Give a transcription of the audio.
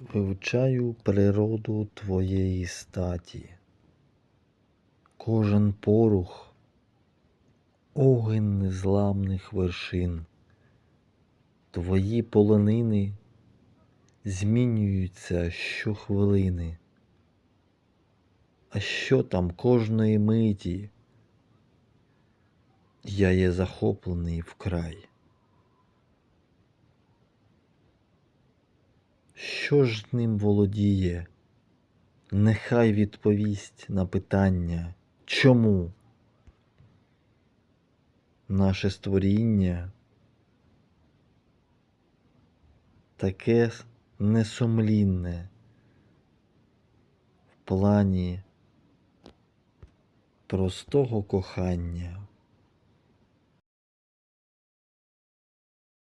Вивчаю природу твоєї статі, кожен порух, огонь незламних вершин, твої полонини змінюються щохвилини. А що там кожної миті? Я є захоплений вкрай. Що ж ним володіє? Нехай відповість на питання, чому наше створіння таке несумлінне в плані простого кохання.